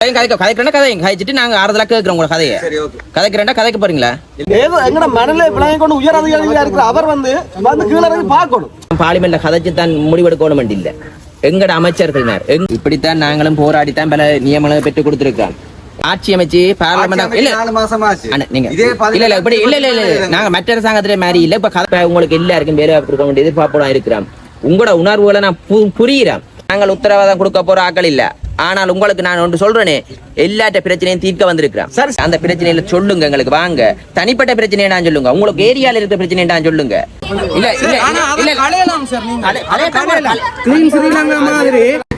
கதையும் கதைக்க கதைக்கிறேன்னா கதையும் கதைச்சிட்டு நாங்க ஆறுதலா கேட்கிறோம் உங்களோட கதையை. சரி ஓகே. கதைக்கிறேன்னா கதைக்க போறீங்களா? எங்கட மனநிலை விளங்கி கொண்டு உயர் அதிகாரியா இருக்கிற அவர் வந்து வந்து கீழே இறங்கி பார்க்கணும். பார்லிமெண்ட்ல கதைச்சு தான் முடிவெடுக்கணும் இல்ல. எங்கட அமைச்சர்கள் எங்க- இப்படித்தான் நாங்களும் போராடித்தான் பல நியமனங்களை பெற்றுக் கொடுத்திருக்கோம் ஆட்சி அமைச்சு பார்லிமெண்ட் இல்ல நாலு மாசம் ஆச்சு. அண்ணா, நீங்க இதே இல்ல இல்ல இப்படி இல்ல இல்ல இல்ல. நாங்க மற்ற அரசாங்கத்திலே மாதிரி இல்ல. இப்ப கதை உங்களுக்கு எல்லாருக்கும் வாய்ப்பு இருக்க வேண்டிய எதிர்பார்ப்போம் இருக்கிறோம். உங்களோட உணர்வுகளை நான் பு- புரிகிறேன் நாங்கள் உத்தரவாதம் கொடுக்க போற ஆக்கள் இல்ல. ஆனால் உங்களுக்கு நான் ஒன்று சொல்றேனே எல்லாட்ட பிரச்சனையும் தீர்க்க வந்திருக்கிறேன். சரி. அந்த பிரச்சனையில சொல்லுங்க எங்களுக்கு வாங்க. தனிப்பட்ட பிரச்சனையை நான் சொல்லுங்க. உங்களுக்கு ஏரியால இருக்கிற பிரச்சனையை நான் சொல்லுங்க. இல்ல இல்ல இல்ல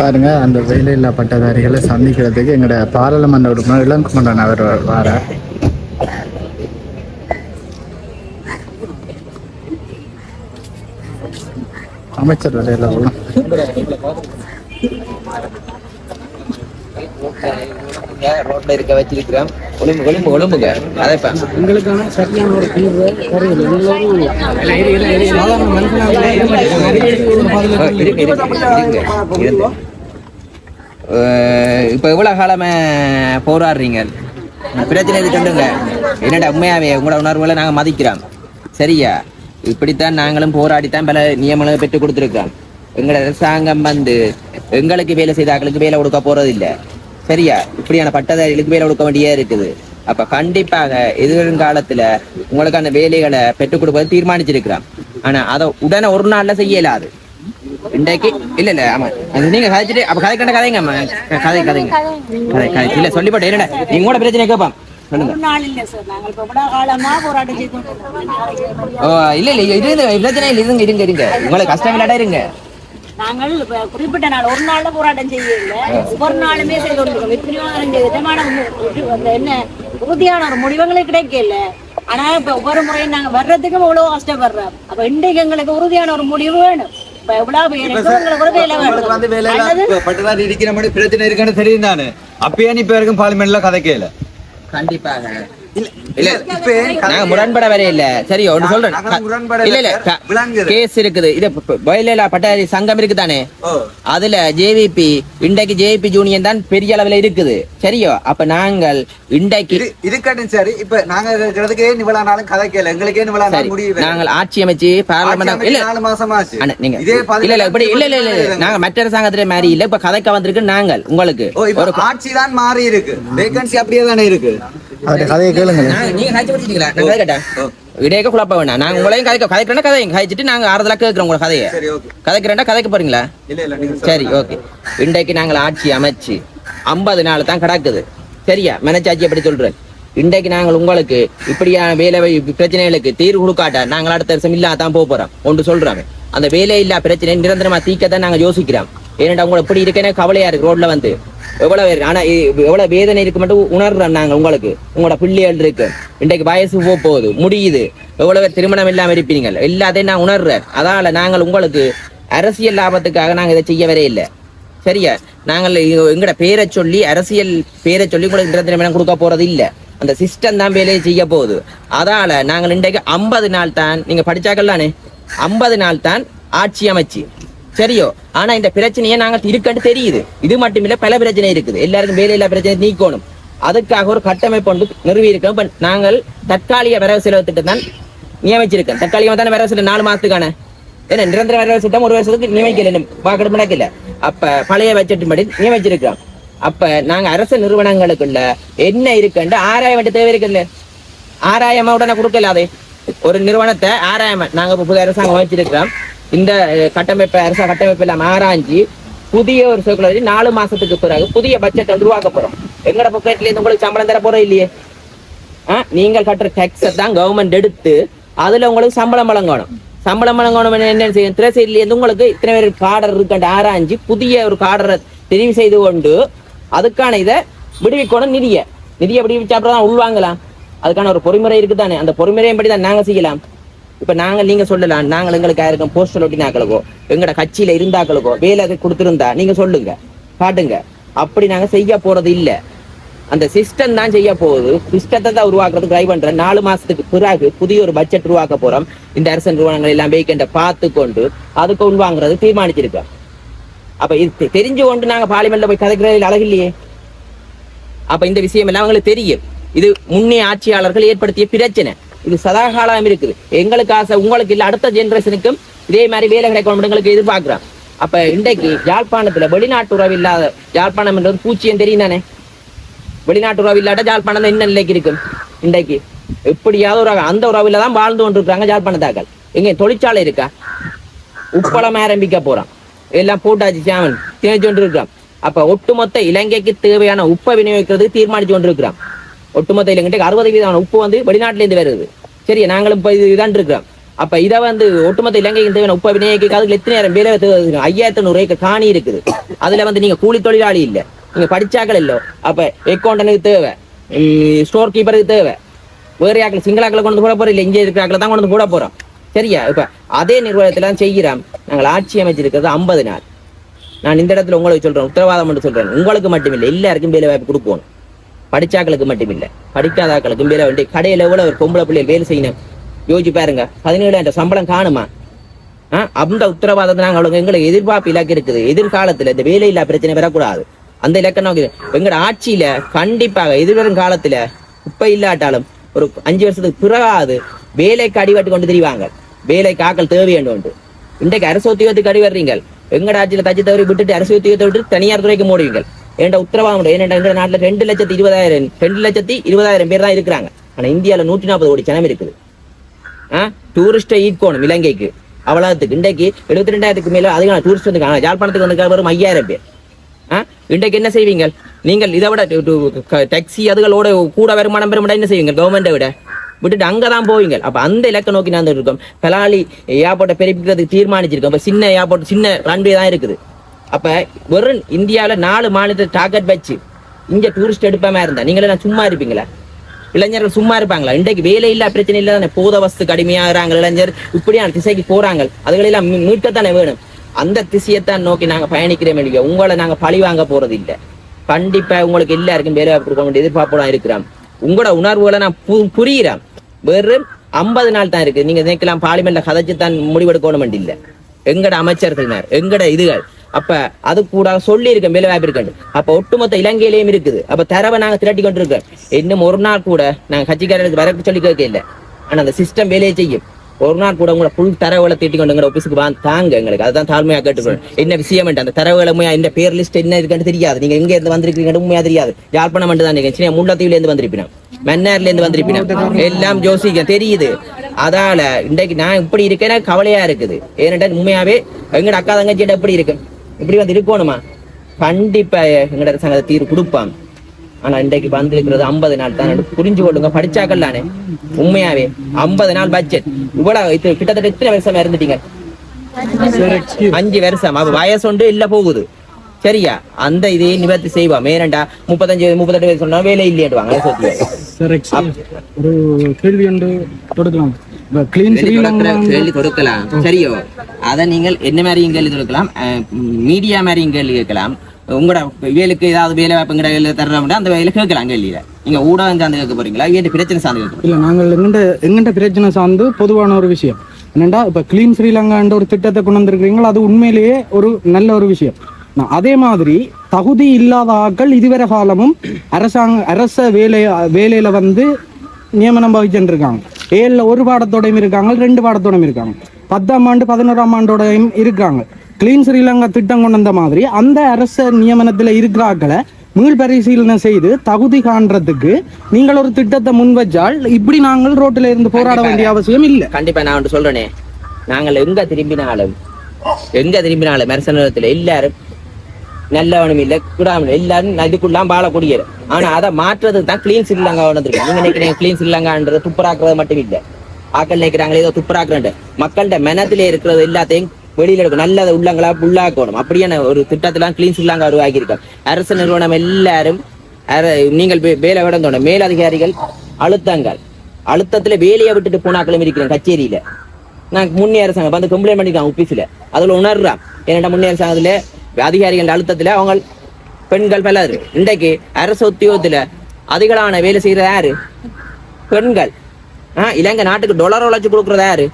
பாருங்க அந்த வேலையில்லா பட்டதாரிகளை சந்திக்கிறதுக்கு எங்களோட பாராளுமன்ற உறுப்பினர் இளங்குமரன் அவர் வார அமைச்சர் வேலையில ரோட்ல இருக்க வச்சிருக்கிறோம் ஒளிம்பு ஒளிம்பு ஒளிம்புங்க அதைப்பா உங்களுக்கான சரியான ஒரு தீர்வு இருக்கு. அஹ் இப்ப எவ்வளவு காலமா போராடுறீங்க? பிரச்சனை எது சொல்லுங்க. என்னடா உண்மையாவே உங்களோட உணர்வுகளை நாங்க மதிக்கிறோம். சரியா? இப்படித்தான் நாங்களும் போராடித்தான் பல நியமனங்களை பெற்றுக் கொடுத்துருக்கோம் எங்களோட அரசாங்கம் வந்து எங்களுக்கு வேலை செய்தாக்களுக்கு வேலை கொடுக்க போறதில்லை. சரியா? இப்படியான பட்டதாரிகளுக்கு வேலை கொடுக்க வேண்டியே இருக்குது. அப்ப கண்டிப்பாக எதிர்காலத்துல உங்களுக்கு அந்த வேலைகளை பெற்றுக் கொடுப்பது தீர்மானிச்சிருக்கிறான் ஆனா அதை உடனே ஒரு நாள்ல செய்ய இயலாது இன்றைக்கு இல்ல இல்ல ஆமா. நீங்க கதைச்சிட்டு அப்ப கதை கண்ட கதைங்க கதை கதைங்க. கதை கதை. இல்ல சொல்லி போட்டேன் என்னடா? நீங்க கூட பிரச்சனை கேட்பான் இல்ல இல்ல இல்ல இருங்க பிரச்சனை இல்ல இருங்க இருங்க இருங்க உங்களுக்கு கஷ்டம் இல்லாட்டா இருங்க. நாங்கள் குறிப்பிட்ட நாள் ஒரு நாள்ல போராட்டம் செய்யல ஒரு நாளுமே செய்து கொண்டிருக்கோம். எத்தனையோ விதமான என்ன உறுதியான ஒரு முடிவுகளே கிடைக்கல. ஆனா இப்ப ஒவ்வொரு முறையும் நாங்க வர்றதுக்கும் இவ்வளவு கஷ்டப்படுறோம். அப்ப இன்றைக்கு எங்களுக்கு உறுதியான ஒரு முடிவு வேணும். பிரச்சனை இருக்குன்னு தெரியும் தானே அப்பயே இப்ப வரைக்கும் பார்லிமெண்ட்ல கதைக்கல. கண்டிப்பாக. முரண்பட வரைய இல்ல. சரி ஒன்று சொல்றேன். நாங்க முரண்பட இல்ல இல்ல இல்ல, விளங்குது. கேஸ் இருக்குது. இது வயலேலா பட்டாரி சங்கம் இருக்குதானே? அதுல ஜேவிபி இன்றைக்கு ஜேவிபி யூனியன் தான் பெரிய அளவுல இருக்குது. சரியோ? அப்ப நாங்கள் இன்றைக்கு இருக்கட்டும் சரி. இப்ப நாங்க இருக்கிறதுக்கு இவ்வளவு நாளும் எங்களுக்கு இவ்வளவு நாள் முடிவு நாங்கள் ஆட்சி அமைச்சு இல்ல நாலு மாசம் நீங்க இதே இல்ல இல்ல இப்படி இல்ல இல்ல இல்ல இல்ல. நாங்க மற்ற அரசாங்கத்திலே மாதிரி இல்ல. இப்ப கதைக்க வந்திருக்கு நாங்கள் உங்களுக்கு. ஒரு ஆட்சி தான் மாறி இருக்கு. வேகன்சி அப்படியே தானே இருக்கு. அவருடைய கதையை கேளுங்க. நாங்க- கதைச்சு முடிச்சிட்டீங்களா? நான் கதை கேட்டேன். ஓ. இடையக்க குழப்ப வேண்டாம் நாங்க உங்களையும் கதைக்க கதைக்கிறேன்னா கதைங்க கதைச்சிட்டு நாங்க ஆறுதலா கேட்கிறோம் உங்களோட கதையை. சரி ஓகே. கதைக்கிறேன்னா கதைக்க போறீங்களா? இல்ல இல்ல நீங்க சரி ஓகே. இன்றைக்கு நாங்கள் ஆட்சி அமைச்சு ஐம்பது நாள் தான் கிடக்குது. சரியா? மனச்சாட்சி அப்படி சொல்றேன்? இன்றைக்கு நாங்கள் உங்களுக்கு இப்படியான வேலை பிரச்சனைகளுக்கு தீர்வு கொடுக்காட்ட நாங்கள் அடுத்த வருஷம் இல்லா தான் போக போறோம். ஒன்று சொல்றோம் அந்த வேலை இல்லா பிரச்சனை நிரந்தரமா தீக்கத்தான் நாங்க யோசிக்கிறோம். ஏன்னா உங்களை இப்படி இருக்கேன்னு கவலையா இருக்கு ரோட்ல வந்து. எவ்வளவு பேர் ஆனா எவ்வளவு வேதனை இருக்கு மட்டும் உணர்றோம் நாங்க உங்களுக்கு. உங்களோட பிள்ளைகள் இருக்கு. இன்றைக்கு வயசு போக போகுது. முடியுது. எவ்வளவு பேர் திருமணம் இல்லாம இருப்பீங்க எல்லாத்தையும் நான் உணர்றேன். அதால நாங்கள் உங்களுக்கு அரசியல் லாபத்துக்காக நாங்க இதை செய்ய வரே இல்லை சரியா? நாங்கள் எங்கட பேரை சொல்லி அரசியல் பேரை சொல்லி கூட நிரந்தரம் கொடுக்க போறது இல்ல. அந்த சிஸ்டம் தான் வேலையை செய்ய போகுது. அதால நாங்கள் இன்றைக்கு ஐம்பது நாள் தான் நீங்க படிச்சாக்கல்லானே ஐம்பது நாள் தான் ஆட்சி அமைச்சு. சரியோ? ஆனா இந்த பிரச்சனையை நாங்க இருக்கன்னு தெரியுது. இது மட்டும் இல்ல பல பிரச்சனை இருக்குது. எல்லாருக்கும் வேலையில்லா பிரச்சனை நீக்கணும். அதுக்காக ஒரு கட்டமைப்பு ஒன்று நிறுவி இருக்கோம் பட் நாங்கள் தற்காலிக வரவு செலவு திட்டம் தான் நியமிச்சிருக்கோம். தற்காலிகமா தானே வரவு செலவு நாலு மாசத்துக்கான? ஏன்னா நிரந்தர வரவு திட்டம் ஒரு வருஷத்துக்கு நியமிக்கல வாக்கெடுப்பு நடக்கல. அப்ப பழைய பட்ஜெட் படி நியமிச்சிருக்கிறோம். அப்ப நாங்க அரசு நிறுவனங்களுக்குள்ள என்ன இருக்குன்னு ஆராய வேண்டிய தேவை இருக்குல்ல? ஆராயமா உடனே கொடுக்கல அது. ஒரு நிறுவனத்தை ஆராயமா நாங்க புது அரசாங்கம் வச்சிருக்கிறோம் இந்த கட்டமைப்பை கட்டமைப்பு அரச கட்டமைப்பு எல்லாம் ஆராய்ஞ்சி புதிய ஒரு சர்க்குலர் நாலு மாசத்துக்கு பிறகு புதிய பட்ஜெட் உருவாக்க போறோம். எங்கட பக்கத்துல இருந்து உங்களுக்கு சம்பளம் தர போறோம் இல்லையே? ஆ, நீங்கள் கட்டுற டேக்ஸை தான் கவர்மெண்ட் எடுத்து அதுல உங்களுக்கு சம்பளம் வழங்கணும். சம்பளம் வழங்கணும் என்ன செய்யும் திரைசைட்ல இருந்து உங்களுக்கு இத்தனை பேர் காடர் இருக்காண்டு ஆராய்ஞ்சு புதிய ஒரு காடரை தெரிவு செய்து கொண்டு அதுக்கான இதை விடுவிக்கணும் நிதியை. நிதியை விடுவிச்சா அப்புறம் தான் உள்வாங்கலாம். அதுக்கான ஒரு பொறிமுறை இருக்குதானே? அந்த பொறிமுறையும் படி தான் நாங்க செய்யலாம். இப்ப நாங்க நீங்க சொல்லலாம் நாங்கள் எங்களுக்கு யாருக்கும் போஸ்டல் ஒட்டினாக்களுக்கோ எங்கட கட்சியில இருந்தாக்களுக்கோ வேலை கொடுத்துருந்தா நீங்க சொல்லுங்க காட்டுங்க அப்படி நாங்க செய்ய போறது இல்ல. அந்த சிஸ்டம் தான் செய்ய போகுது. சிஸ்டத்தை தான் உருவாக்குறதுக்கு ட்ரை பண்றேன் நாலு மாசத்துக்கு பிறகு புதிய ஒரு பட்ஜெட் உருவாக்க போறோம். இந்த அரசு நிறுவனங்கள் எல்லாம் வேக்கண்ட பார்த்து கொண்டு அதுக்கு உள்வாங்கிறது தீர்மானிச்சிருக்கோம் அப்ப இது தெரிஞ்சு கொண்டு நாங்க பார்லிமெண்ட்ல போய் கதைக்கிறது அழகில்லையே அப்ப இந்த விஷயம் எல்லாம் அவங்களுக்கு தெரியும். இது முன்னே ஆட்சியாளர்கள் ஏற்படுத்திய பிரச்சனை. இது சதாகாலம் இருக்குது. எங்களுக்கு ஆசை உங்களுக்கு இல்ல அடுத்த ஜெனரேஷனுக்கும் இதே மாதிரி வேலை கிடைக்கணும் எங்களுக்கு எதிர்பார்க்குறோம் அப்ப இன்றைக்கு யாழ்ப்பாணத்துல வெளிநாட்டு உறவு இல்லாத யாழ்ப்பாணம் என்றது பூச்சியம் தெரியும் தானே வெளிநாட்டு உறவு இல்லாட்ட யாழ்ப்பாணம் என்ன நிலைக்கு இருக்கும்? இன்றைக்கு எப்படியாவது ஒரு அந்த உறவுல தான் வாழ்ந்து கொண்டிருக்காங்க யாழ்ப்பாணத்தாக்கள் எங்க தொழிற்சாலை இருக்கா? உப்பளம் ஆரம்பிக்க போறான். எல்லாம் போட்டாச்சு சாமன். கொண்டு கொண்டிருக்கிறான். அப்ப ஒட்டுமொத்த இலங்கைக்கு தேவையான உப்பை விநியோகிக்கிறது தீர்மானிச்சு கொண்டிருக்கிறான். ஒட்டுமொத்த இலங்கைக்கு அறுபது வீதமான உப்பு வந்து வெளிநாட்டுல இருந்து வருது. சரி நாங்களும் இப்போ இது இதான் இருக்கிறோம். அப்ப இதை வந்து ஒட்டுமொத்த இலங்கைக்கு தேவையான உப்பை விநியோகிக்க அதுக்கு எத்தனை நேரம் வேலை ஐயாயிரத்தி நூறு ஏக்கர் காணி இருக்குது. அதுல வந்து நீங்க கூலி தொழிலாளி இல்ல. நீங்க படிச்சாக்கள் இல்ல. அப்ப அக்கௌண்டனுக்கு தேவை. ஸ்டோர் கீப்பருக்கு தேவை. வேற ஆக்கள் சிங்களாக்களை கொண்டு போட போறோம் இல்ல இங்கே இருக்கிற ஆக்களை தான் கொண்டு வந்து போட போறோம். சரியா? இப்ப அதே நிர்வாகத்துல தான் செய்கிறோம். நாங்கள் ஆட்சி அமைச்சிருக்கிறது ஐம்பது நாள். நான் இந்த இடத்துல உங்களுக்கு சொல்றேன். உத்தரவாதம் மட்டும் சொல்றேன். உங்களுக்கு மட்டுமில்லை எல்லாருக்கும் வேலை வாய்ப்பு கொடுக்கணும் படிச்சாக்களுக்கு மட்டுமில்லை. படிக்காதாக்களுக்கும் வேலை வேண்டிய கடையில எவ்வளோ ஒரு பொம்பளை பிள்ளைய வேலை செய்யணும்? யோசிச்சு பாருங்க. பதினேழாயிரம் சம்பளம் காணுமா? ஆ, அந்த உத்தரவாதத்தை நாங்கள் அவங்க எங்களுக்கு எதிர்பார்ப்பு இலக்கு இருக்குது. எதிர்காலத்துல இந்த வேலையில்லா பிரச்சனை வரக்கூடாது. அந்த இலக்கை நோக்கி எங்களோட ஆட்சியில கண்டிப்பாக எதிர்வரும் காலத்துல இப்ப இல்லாட்டாலும் ஒரு அஞ்சு வருஷத்துக்கு பிறகாது வேலைக்கு அடிபட்டு கொண்டு திரிவாங்க. வேலைக்கு ஆக்கள் தேவை உண்டு. இன்றைக்கு அரசு உத்தியோகத்துக்கு அடிவர்றீங்க எங்கட ஆட்சியில தச்சு தவறி விட்டுட்டு அரசு உத்தியோகத்தை விட்டு தனியார் துறைக்கு மூடுவீங்க. ஏன்டா உத்தரவாதம் உண்டு. எங்க நாட்டுல ரெண்டு லட்சத்தி இருபதாயிரம் ரெண்டு லட்சத்தி இருபதாயிரம் பேர் தான் இருக்கிறாங்க. ஆனா இந்தியால நூற்றி நாற்பது கோடி ஜனம் இருக்குது. டூரிஸ்டை ஈர்க்கணும் இலங்கைக்கு. அவ்வளோத்துக்கு இன்றைக்கு எழுபத்தி ரெண்டாயிரத்துக்கு மேல அதிகம் டூரிஸ்ட் வந்துருக்காங்க ஆனா யாழ்ப்பாணத்துக்கு வந்து வரும் ஐயாயிரம் பேர். ஆ? இன்றைக்கு என்ன செய்வீங்க நீங்கள் இதை விட டாக்ஸி அதுகளோட கூட வருமானம் பெற என்ன செய்வீங்க கவர்மெண்ட்டை விட. விட்டுட்டு அங்கதான் போவீங்க அப்ப அந்த இலக்கை நோக்கி நான் இருக்கோம். பலாலி ஏர்போர்ட்டை பெருப்பிக்கிறதுக்கு தீர்மானிச்சிருக்கோம். இப்போ சின்ன ஏர்போர்ட் சின்ன ரன்வே தான் இருக்குது. அப்ப வெறும் இந்தியாவில் நாலு மாநிலத்தை டார்கெட் வச்சு இங்க டூரிஸ்ட் எடுப்பாம இருந்தா நீங்களே நான் சும்மா இருப்பீங்களா? இளைஞர்கள் சும்மா இருப்பாங்களா? இன்றைக்கு வேலை இல்லா பிரச்சனை இல்ல தானே? போத வஸ்து கடுமையாகிறாங்க இளைஞர். இப்படியான திசைக்கு போறாங்க. அதுகளெல்லாம் மீ- மீட்கத்தானே வேணும்? அந்த திசையைத்தான் நோக்கி நாங்க பயணிக்கிறோம் இல்லையா? உங்களை நாங்க பழி வாங்க போறது இல்ல. கண்டிப்பா உங்களுக்கு எல்லாருக்கும் வேலை வாய்ப்பு கொடுக்க வேண்டிய எதிர்பார்ப்போட இருக்கிறோம். உங்களோட உணர்வுகளை நான் பு- புரிகிறேன் வெறும் ஐம்பது நாள் தான் இருக்கு. நீங்க நினைக்கலாம் பார்லிமெண்ட்ல கதைச்சு தான் முடிவெடுக்கணும் இல்லை. எங்கட அமைச்சர்கள் எங்கட இதுகள் அப்ப அது கூட சொல்லி இருக்க மேல வாய்ப்பு இருக்கு அப்ப ஒட்டுமொத்த இலங்கையிலயும் இருக்குது. அப்ப தரவை நாங்க திரட்டி கொண்டு இருக்கோம் இன்னும் ஒரு நாள் கூட நாங்க கட்சிக்காரருக்கு வர சொல்லி கேட்க இல்லை. ஆனா அந்த சிஸ்டம் வேலையை செய்யும். ஒரு நாள் கூட உங்களை புல் தரவுகளை திட்டி கொண்டு எங்க ஆபீஸுக்கு வாங்க தாங்க எங்களுக்கு. அதுதான் தாழ்மையா கேட்டுக்கணும் என்ன விஷயம் அந்த தரவுகளை உண்மையா இந்த பேர் லிஸ்ட் என்ன இருக்குன்னு தெரியாது. நீங்க எங்க இருந்து வந்திருக்கீங்க உண்மையா தெரியாது. யாழ்ப்பாணம் மட்டும் தான் நீங்க சின்ன முள்ளத்தீவுல இருந்து வந்திருப்பினோம். மன்னார்ல இருந்து வந்திருப்பினோம். எல்லாம் ஜோசிக்க தெரியுது. அதால இன்றைக்கு நான் இப்படி இருக்கேன்னா கவலையா இருக்குது. ஏனென்றா உண்மையாவே எங்கட அக்கா தங்கச்சியிட எப்படி இருக்கு இப்படி வந்து இருக்கணுமா? கண்டிப்பா எங்கட சங்கத்தை தீர்வு கொடுப்பான். ஆனா இன்றைக்கு வந்திருக்கிறது ஐம்பது நாள் தான். புரிஞ்சு கொள்ளுங்க படிச்சாக்கள் தானே உண்மையாவே ஐம்பது நாள் பட்ஜெட் இவ்வளவு இது கிட்டத்தட்ட எத்தனை வருஷமா இருந்துட்டீங்க. அஞ்சு வருஷம்? அப்ப வயசு ஒன்று இல்ல போகுது. சரியா? அந்த இதையே நிவர்த்தி செய்வோம். ஏனண்டா முப்பத்தஞ்சு முப்பத்தெட்டு வயசு சொன்னா வேலை இல்லையாடுவாங்க ஒரு கேள்வி ஒன்று தொடுக்கலாம். கிளீன் கேள்வி கொடுக்கலாம். சரியோ? அதை நீங்கள் என்ன மாதிரி கேள்வி கொடுக்கலாம்? மீடியா மாதிரி கேள்வி கேட்கலாம். உங்களோட வேலுக்கு ஏதாவது வேலை வாய்ப்புங்கிற வேலை தர்றோம்னா அந்த வேலை கேட்கலாம் கேள்வியில நீங்க ஊடகம் சார்ந்து கேட்க போறீங்களா? வீட்டு பிரச்சனை சார்ந்து கேட்க இல்லை நாங்கள் எங்கண்ட எங்கண்ட பிரச்சனை சார்ந்து பொதுவான ஒரு விஷயம். என்னண்டா இப்போ க்ளீன் ஸ்ரீலங்கான்ற ஒரு திட்டத்தை கொண்டு வந்திருக்கிறீங்களா? அது உண்மையிலேயே ஒரு நல்ல ஒரு விஷயம். அதே மாதிரி தகுதி இல்லாத ஆட்கள் இதுவரை காலமும் அரசாங்க அரச வேலை வேலையில வந்து நியமனம் வகிச்சுட்டு இருக்காங்க ஏழில் ஒரு பாடத்தோடையும் இருக்காங்க ரெண்டு பாடத்தோடையும் இருக்காங்க. பத்தாம் ஆண்டு பதினோராம் ஆண்டோடையும் இருக்காங்க. கிளீன் ஸ்ரீலங்கா திட்டம் கொண்டு வந்த மாதிரி அந்த அரச நியமனத்தில் இருக்கிற ஆட்களை மீள் பரிசீலனை செய்து தகுதி காண்றதுக்கு நீங்கள் ஒரு திட்டத்தை முன் வச்சால் இப்படி நாங்கள் ரோட்டில் இருந்து போராட வேண்டிய அவசியம் இல்லை. கண்டிப்பா நான் ஒன்று சொல்றேனே. நாங்கள் எங்க திரும்பினாலும் எங்க திரும்பினாலும் மெரசனத்துல எல்லாரும் நல்லவனும் இல்ல குடாமலும் எல்லாரும் நதிக்குள்ளாம் வாழக்கூடியது ஆனா அதை மாற்றுறதுக்கு தான் கிளீன் ஸ்ரீலங்கா வந்துருக்கு. நீங்க நினைக்கிறீங்க கிளீன் ஸ்ரீலங்கான்றது துப்புராக்குறது மட்டும் இல்ல. ஆக்கள் நினைக்கிறாங்களே ஏதோ துப்புராக்குறேன் மக்கள்கிட்ட மெனத்திலே இருக்கிறது எல்லாத்தையும் வெளியில எடுக்கும் நல்ல உள்ளங்களா உள்ளாக்கணும். அப்படியான ஒரு திட்டத்தெல்லாம் கிளீன் ஸ்ரீலங்கா உருவாக்கி இருக்கோம் அரசு நிறுவனம் எல்லாரும் அர- நீங்கள் வேலை விடந்தோட மேலதிகாரிகள் அழுத்தங்கள். அழுத்தத்துல வேலையை விட்டுட்டு போனாக்களும் இருக்கிறேன் கச்சேரியில. நான் முன்னே அரசாங்கம் வந்து கம்ப்ளைண்ட் பண்ணிருக்காங்க ஆபீஸ்ல அதுல உணர்றான். ஏன்னா முன்னே அரசாங்கத்துல அதிகாரிகள் அழுத்தத்துல அவங்க பெண்கள் பலர் இன்றைக்கு அரசு உத்தியோகத்தில் அதிகளான வேலை செய்யறது யாரு? பெண்கள். ஆஹ் இலங்கை நாட்டுக்கு டொலர் உழைச்சி கொடுக்குறது யாரு?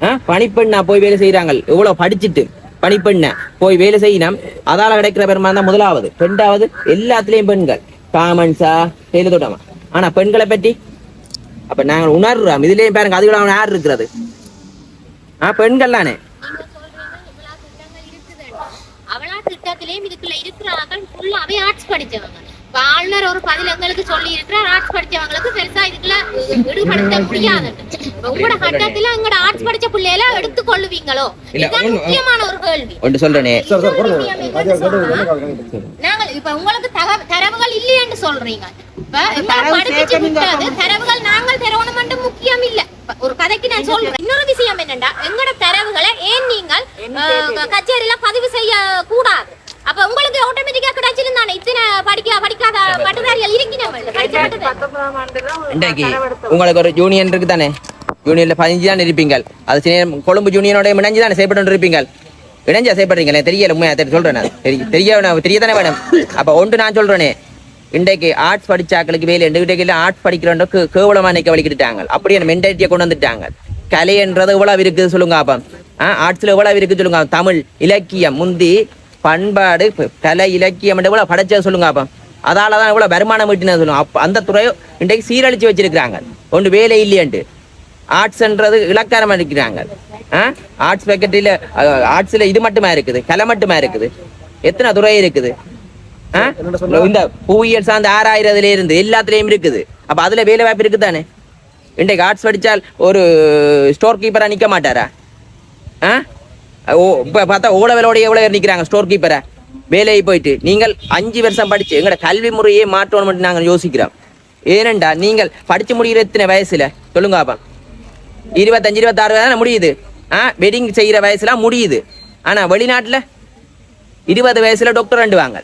ஆஹ் பணிப்பெண்ணா போய் வேலை செய்யறாங்க எவ்வளவு படிச்சுட்டு பணிப்பெண்ண போய் வேலை செய்யணும். அதால கிடைக்கிற பெருமா தான் முதலாவது. ரெண்டாவது எல்லாத்துலயும் பெண்கள். காமன்ஸா செய்து தொட்டோமா ஆனா பெண்களை பற்றி அப்ப நாங்கள் உணர்றோம். இதுலயும் பாருங்க அதுகளை யார் இருக்கிறது? ஆ பெண்கள் தானே. அவளா திட்டத்திலேயும் இதுக்குள்ள இருக்கிறார்கள். ஃபுல்லாவே ஆர்ட்ஸ் படிச்சவங்க. ஆளுநர் ஒரு பதில் எங்களுக்கு சொல்லி இருக்கிறார் ஆர்ட்ஸ் படிச்சவங்களுக்கு பெருசா இதுக்குள்ள ஈடுபடுத்த முடியாது. உங்களோட கட்டத்துல எங்களோட ஆர்ட்ஸ் படிச்ச பிள்ளையில எடுத்துக்கொள்ளுவீங்களோ இதுதான் முக்கியமான ஒரு கேள்வி. ஒன்று சொல்றேனே. நாங்கள் இப்ப உங்களுக்கு தரவுகள் இல்லையென்று சொல்றீங்க. இப்ப விட்டது தரவுகள் நாங்கள் தரணும் முக்கியம் இல்ல. ஒரு கதைக்கு நான் சொல்றேன். இன்னொரு விஷயம் என்னன்னா எங்களோட தரவுகளை ஏன் நீங்கள் கச்சேரியில பதிவு செய்ய கூடாது அப்ப உங்களுக்கு ஆட்டோமேட்டிக்கா கிடைச்சிருந்தானே? இத்தனை படிக்க படிக்காத பட்டதாரிகள் இன்றைக்கு உங்களுக்கு ஒரு யூனியன் இருக்கு தானே யூனியன்ல பதினஞ்சு தான் இருப்பீங்க அது சின்ன கொழும்பு யூனியனோட இணைஞ்சு தானே செயல்பட்டு இருப்பீங்க இணைஞ்சா செயல்படுறீங்களே? தெரியல உண்மையா சொல்றேன் நான். தெரிய தெரிய வேணும், தெரிய தானே வேணும். அப்ப ஒன்று நான் சொல்றேனே. இன்றைக்கு ஆர்ட்ஸ் படிச்சாக்களுக்கு வேலை இன்றைக்கு ஆர்ட்ஸ் படிக்கிறவங்க கேவலமா நிக்க வலிக்கிட்டாங்க அப்படியே மென்டாலிட்டியை கொண்டு வந்துட்டாங்க. கலைன்றது எவ்வளவு இருக்குது சொல்லுங்க அப்ப. ஆர்ட்ஸ்ல எவ்வளவு இருக்குது சொல்லுங்க. தமிழ் இலக்கியம் முந்தி பண்பாடு கலை இலக்கியம் இவ்வளோ படைச்சது சொல்லுங்க அப்போ. அதால தான் இவ்வளோ வருமானம் ஈட்டினது சொல்லுவோம் அப்போ அந்த துறையை இன்றைக்கு சீரழிச்சு வச்சிருக்கிறாங்க. ஒன்று வேலை இல்லையன்ட்டு. ஆர்ட்ஸ்ன்றது இலக்காரமாக இருக்கிறாங்க. ஆர்ட்ஸ் பேக்கெட்டில் ஆர்ட்ஸில் இது மட்டுமா இருக்குது? கலை மட்டுமா இருக்குது? எத்தனை துறை இருக்குது? ஆ? இந்த புவியியல் சார்ந்த ஆறாயிரதுல இருந்து எல்லாத்துலேயும் இருக்குது. அப்போ அதில் வேலை வாய்ப்பு இருக்குதானே? இன்றைக்கு ஆர்ட்ஸ் படிச்சால் ஒரு ஸ்டோர் கீப்பராக நிற்க மாட்டாரா? ஆ? ஓ இப்போ பார்த்தா ஓலவலோட எவ்வளோ நிற்கிறாங்க ஸ்டோர் கீப்பரை வேலையை போயிட்டு நீங்கள் அஞ்சு வருஷம் படித்து எங்களோட கல்வி முறையே மாற்றணும் நாங்கள் யோசிக்கிறோம். ஏனெண்டா நீங்கள் படித்து முடிகிற எத்தனை வயசில்? சொல்லுங்க அப்பா. இருபத்தஞ்சு இருபத்தாறு தானே முடியுது. ஆ வெட்டிங் செய்கிற வயசுலாம் முடியுது. ஆனால் வெளிநாட்டில்? இருபது வயசில் டாக்டர் ரெண்டு வாங்க.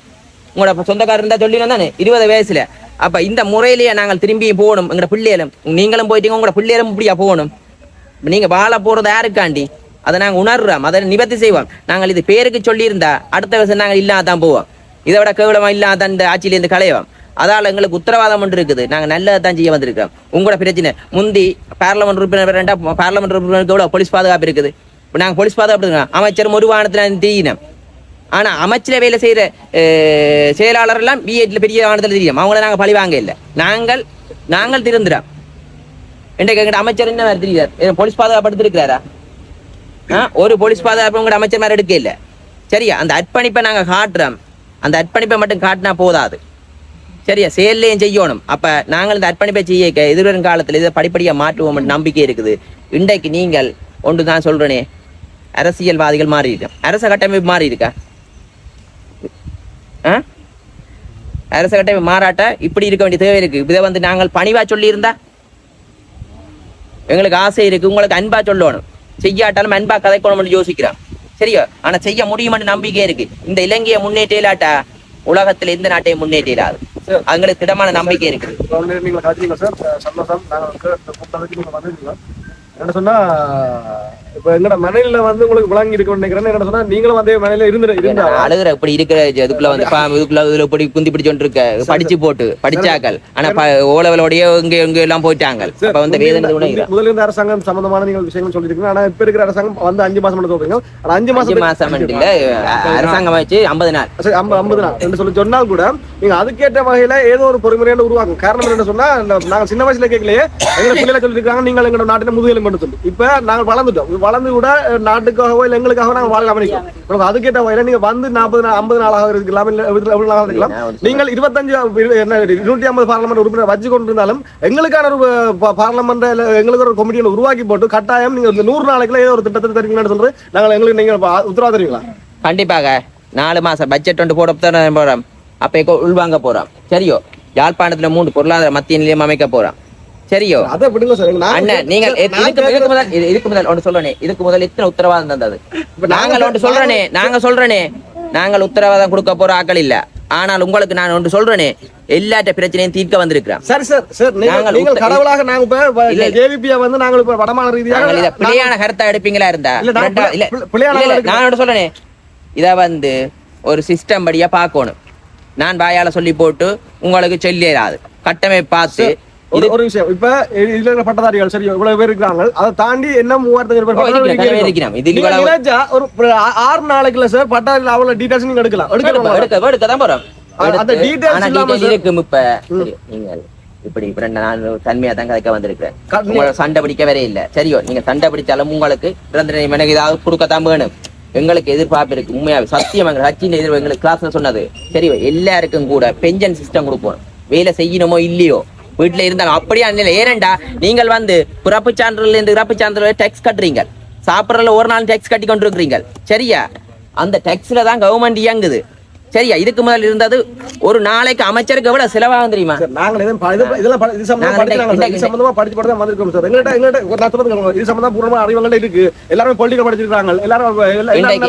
உங்களோட சொந்தக்காரர் இருந்தால் சொல்லி தானே? இருபது வயசில். அப்போ இந்த முறையிலேயே நாங்கள் திரும்பி போகணும். எங்களோட பிள்ளைகளும் நீங்களும் போயிட்டீங்க உங்களோட பிள்ளைகளும் இப்படியா போகணும்? நீங்கள் வாழ போகிறது யாருக்காண்டி? அதை நாங்க உணர்றோம். அதை நிவர்த்தி செய்வோம். நாங்கள் இது பேருக்கு சொல்லியிருந்தா அடுத்த வருஷம் நாங்கள் இல்லாதான் போவோம். இதை விட கேவலமா இல்லாத இந்த ஆட்சியிலேருந்து களையோம் அதால எங்களுக்கு உத்தரவாதம் ஒன்று இருக்குது. நாங்க நல்லதான் செய்ய வந்திருக்கோம். உங்களோட பிரச்சனை. முந்தி பார்லமெண்ட் உறுப்பினர் ரெண்டா பார்லமெண்ட் உறுப்பினருக்கு எவ்வளோ போலீஸ் பாதுகாப்பு இருக்குது? இப்போ நாங்கள் போலீஸ் பாதுகாப்பு இருக்கோம். அமைச்சர் ஒரு வாகனத்தில் தெரியினோம் ஆனா அமைச்சர் வேலை செய்யற அஹ், செயலாளர் எல்லாம் பிஎட்ல பெரிய வாகனத்தில் தெரியும் அவங்கள நாங்க பழி வாங்க இல்லை. நாங்கள் நாங்கள் திருந்துறோம். இன்றைக்கு எங்கிட்ட அமைச்சர் என்ன மாதிரி தெரியுறார் போலீஸ் பாதுகாப்பு எடுத்திருக்கிறாரா? ஒரு போலீஸ் பாதுகாப்பு உங்களோட அமைச்சர் மாதிரி எடுக்க இல்லை. சரியா? அந்த அர்ப்பணிப்பை நாங்க காட்டுறோம். அந்த அர்ப்பணிப்பை மட்டும் காட்டினா போதாது. சரியா? செயல்லையும் செய்யணும். அப்ப நாங்கள் இந்த அர்ப்பணிப்பை செய்ய எதிர்வரும் காலத்துல இதை படிப்படியா மாற்றுவோம் நம்பிக்கை இருக்குது. இன்றைக்கு நீங்கள் ஒன்று தான் சொல்றேனே. அரசியல்வாதிகள் மாறி இருக்கு? அரச கட்டமைப்பு மாறி இருக்கா? ஆ? அரச கட்டமைப்பு மாறாட்ட? இப்படி இருக்க வேண்டிய தேவை இருக்கு. இதை வந்து நாங்கள் பணிவா சொல்லியிருந்தா? எங்களுக்கு ஆசை இருக்கு. உங்களுக்கு அன்பா சொல்லணும். செய்யாட்டாலும் அன்பா கதைக்கணும்னு யோசிக்கிறோம் சரியா? ஆனா செய்ய முடியும்னு நம்பிக்கை இருக்கு. இந்த இலங்கையை முன்னேற்றாட்டா உலகத்துல எந்த நாட்டையும் முன்னேற்றாது அவங்களுக்கு திடமான நம்பிக்கை இருக்கு. என்ன சொன்னா இப்ப எங்கட மனையில வந்து உங்களுக்கு விளங்கி இருக்க நினைக்கிறேன் என்ன சொன்னா நீங்களும் அதே மனையில இருந்து. அழுகுற இப்படி இருக்கிற இதுக்குள்ள வந்து இதுக்குள்ள இதுல இப்படி குந்தி பிடிச்சோண்டு இருக்க. படிச்சு போட்டு படிச்சாக்கள். ஆனா ஓலவலோடய இங்க இங்க எல்லாம் போயிட்டாங்க. அப்ப வந்து வேதனை முதல்ல இருந்த அரசாங்கம் சம்பந்தமான நீங்கள் விஷயங்கள் சொல்லிருக்கீங்க ஆனா இப்ப இருக்கிற அரசாங்கம் வந்து அஞ்சு மாசம் சொல்றீங்க. ஆனா அஞ்சு மாசம் மாசம். இல்ல அரசாங்கம் வச்சு ஐம்பது நாள். சரி, ஐம்பது நாள். என்று சொல்லி சொன்னால் கூட நீங்க அதுக்கேற்ற வகையில ஏதோ ஒரு பொறுமுறையான உருவாக்கும். காரணம் என்ன சொன்னா நாங்க சின்ன வயசுல கேட்கலையே எங்களை பிள்ளைல சொல்லிருக்காங்க நீங்கள் எங்களோட நாட்டில முதுகெலும் கொண்டு சொல்லி. இப்ப நாங்க வளர்ந்துட்டோம். வளர்ந்து கூட நாட்டுக்காகவோ இல்ல எங்களுக்காக நாங்க வாழ கவனிக்கிறோம். உங்களுக்கு அதுக்கேற்ற வகையில நீங்க வந்து நாற்பது நாள் ஐம்பது நாளாக இருக்கலாம் இல்ல எவ்வளவு நாளாக இருக்கலாம். நீங்கள் இருபத்தஞ்சு இரு- என்ன இருநூற்றி ஐம்பது பார்லமெண்ட் உறுப்பினர் வச்சு கொண்டிருந்தாலும் எங்களுக்கான ஒரு ப- பார்லமெண்ட் இல்ல எங்களுக்கு ஒரு கமிட்டியை உருவாக்கி போட்டு கட்டாயம் நீங்க இந்த நூறு நாளைக்குள்ள ஏதோ ஒரு திட்டத்தை தருவீங்கன்னு சொல்றது நாங்கள் எங்களுக்கு நீங்க உத்தரவாதம் தருவீங்களா? கண்டிப்பாக. நாலு மாசம் பட்ஜெட் ஒன்று போட போறோம். அப்ப உள்வாங்க போறோம். சரியோ? யாழ்ப்பாணத்துல மூன்று பொருளாதார மத்திய நிலையம் அமைக்க போறோம். சரியோ? அதை விடுங்க சார். அண்ணன் நீங்கள் இதுக்கு முதல் இது- இதுக்கு முதல் ஒன்று சொல்றேனே இதுக்கு முதல் எத்தனை உத்தரவாதம் தந்தது. இப்ப நாங்க- நாங்கள் ஒன்று சொல்றேனே நாங்க சொல்றேனே. நாங்கள் உத்தரவாதம் கொடுக்க போற ஆக்கள் இல்ல. ஆனால் உங்களுக்கு நான் ஒன்று சொல்றேனே எல்லாட்ட பிரச்சனையும் தீர்க்க வந்திருக்கிறேன். சரி சார் சார் நீங்கள் கடவுளாக நாங்க இப்ப இல்ல, இல்ல. ஜேவிபியா வந்து நாங்கள் இப்ப வடமான ரீதியாக இத பிழையான கருத்தை எடுப்பீங்களா இருந்தா? இல்ல, எடுக்க- நான் ஒன்று சொல்றேனே. இத வந்து ஒரு சிஸ்டம் படியா பார்க்கணும். நான் வாயால சொல்லி போட்டு உங்களுக்கு சொல்லிடாது கட்டமைப்பு பார்த்து ஒரு விஷயம் இப்ப இதுல இருக்கிற பட்டதாரிகள் சரி இவ்வளவு பேர் இருக்காங்க அதை தாண்டி என்ன மூவாயிரத்தி பட்டதாரிகள் ஒரு ஆறு நாளைக்குள்ள சார் பட்டாரிகள் அவ்வளவு டீடைல்ஸ் நீங்க எடுக்கலாம். எடுக்க எடுக்கலாம் எடுக்க தான் போறோம். அந்த இல்லாம சார். இருக்கும் இப்ப சரி, நீங்கள் இப்படி இப்ப நாள் தன்மையா தான் கதைக்க வந்திருக்கிறேன். சண்டை பிடிக்க வரே இல்ல. சரியோ நீங்க சண்டை பிடிச்சாலும் உங்களுக்கு நிரந்தர எனக்கு ஏதாவது கொடுக்கத்தான் வேணும். எங்களுக்கு எதிர்பார்ப்பு இருக்கு உண்மையாவே. சத்தியம் எங்க ஹச்சின் எதிர்ப்பு எங்களுக்கு கிளாஸ்ல சொன்னது. சரியோ எல்லாருக்கும் கூட பென்ஷன் சிஸ்டம் கொடுப்போம். வேலை செய்யணுமோ இல்லையோ வீட்டுல இருந்தாலும் அப்படியே இல்லை ஏனண்டா நீங்கள் வந்து பிறப்பு சான்றிதழ் இருந்து இறப்பு சான்றிதழ் டேக்ஸ் கட்டுறீங்க. சாப்பிடறதுல ஒரு நாள் டேக்ஸ் கட்டி கொண்டு இருக்கிறீங்க சரியா? அந்த டேக்ஸில் தான் கவர்மெண்ட் இயங்குது. சரியா இதுக்கு முதல் இருந்தது ஒரு நாளைக்கு அமைச்சருக்கு எவ்வளவு செலவாகும் தெரியுமா நாங்கள் இதெல்லாம் இது சம்பந்தமா படிச்சு தான் வந்திருக்கோம் சார். கேளுங்க. இது சம்பந்தமா பூர்வமா அறிவுங்கள்ட்ட இருக்கு. எல்லாருமே political படிச்சிருக்காங்க. எல்லாரும் நான் படிச்சு-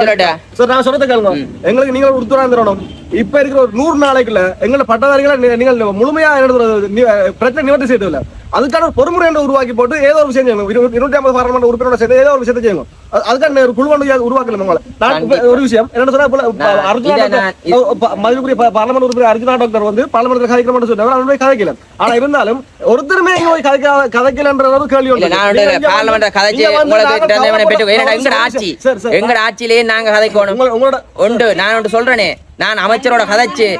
சொல்லட்டா? சார், நான் சொல்றதை கேளுங்க. எங்களுக்கு நீங்கள் உத்தரவாதம் தரணும். இப்ப இருக்கிற ஒரு நூறு நாளைக்குள்ள எங்களை பட்டதாரிகளை நீங்கள் முழுமையா என்ன பிரச்சனை நிவர்த்தி செய்யல அதுக்கான ஒரு பொறுமுறை ஒன்று உருவாக்கி போட்டு ஏதோ ஒரு விஷயம் செய்யணும். இரு- இருநூற்றி ஐம்பது பாராளுமன்ற உறுப்பினரோட சேர்ந்து ஏதோ ஒரு விஷயத்தை செய்யணும். அது- அதுக்கான ஒரு குழு ஒன்று உருவாக்கல உங்களை. நான் ஒரு விஷயம் என்ன சொன்னா அர்ஜுனா இதை டாக்டர் நான் இது- ப- மதிப்புக்குரிய பா- பார்லமெண்ட் உறுப்பினர் அர்ஜுனா டாக்டர் வந்து பார்லமெண்ட்ல கதைக்கிறோம்னு சொன்னாங்க அவர் போய் கதைக்கல. ஆனா இருந்தாலும் ஒருத்தருமே இங்க போய் கதைக்க கதைக்கலன்ற ஒரு கேள்வி வந்து- கதைச்சு எங்கட ஆட்சியிலேயே நாங்க கதைக்கணும். உங்க- உங்களோட உண்டு. நான் ஒன்று சொல்றேனே. நான் அமைச்சரோட கதைச்சு